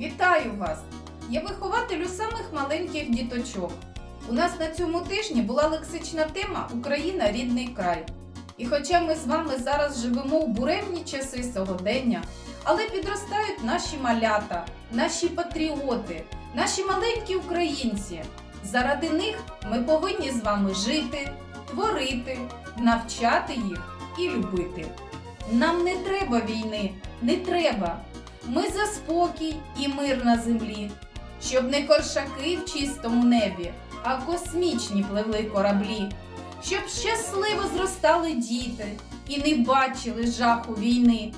Вітаю вас! Я вихователь у самих маленьких діточок. У нас на цьому тижні була лексична тема Україна рідний край. І хоча ми з вами зараз живемо в буремні часи сьогодення, але підростають наші малята, наші патріоти, наші маленькі українці. Заради них ми повинні з вами жити, творити, навчати їх і любити. Нам не треба війни, не треба. Ми за спокій і мир на землі, щоб не коршаки в чистому небі, а космічні пливли кораблі, щоб щасливо зростали діти і не бачили жаху війни,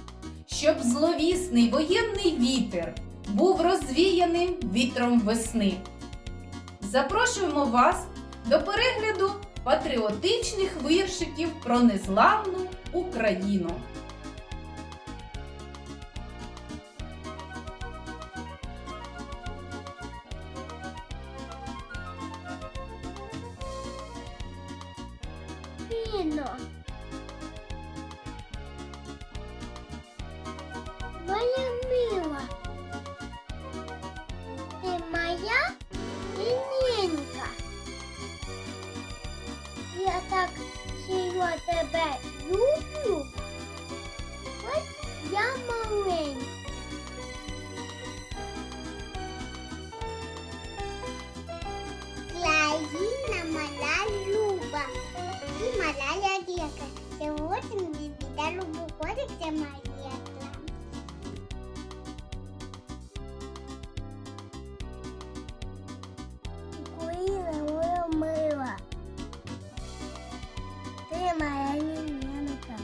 щоб зловісний воєнний вітер був розвіяним вітром весни. Запрошуємо вас до перегляду патріотичних віршиків про незламну Україну. Піно. Моя мила. Ти моя лінінка. Я так сильно тебе Сьогодні біда любу ходить, це моя діка. Україна моя мила. Моя лінянка.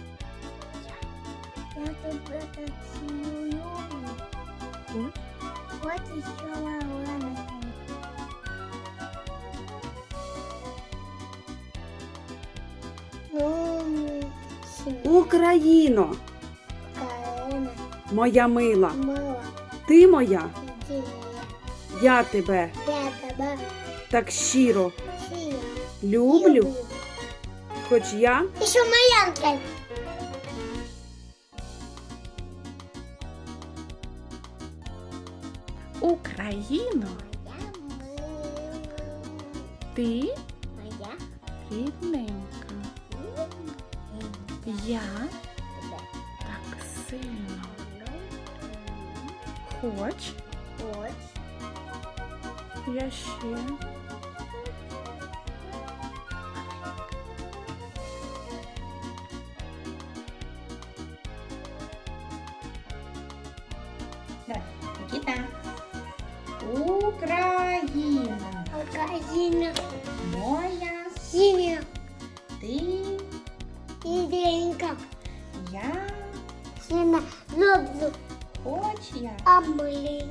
Я тебе так сильно люблю. От і що Україно, Карина, моя мила, мила, ти моя, іди, я тебе. Я тебе. Так щиро. Всі люблю, хоч я І що Марянка? Україно, Моя мила, ти? Моя. Рідненька. Я? Тебе так сильно. Люблю. хоч Ось я ще Нікіта. Україна, Україна, моя. Синя, ти, іденька, я, сина, люблю, хоч я. а ми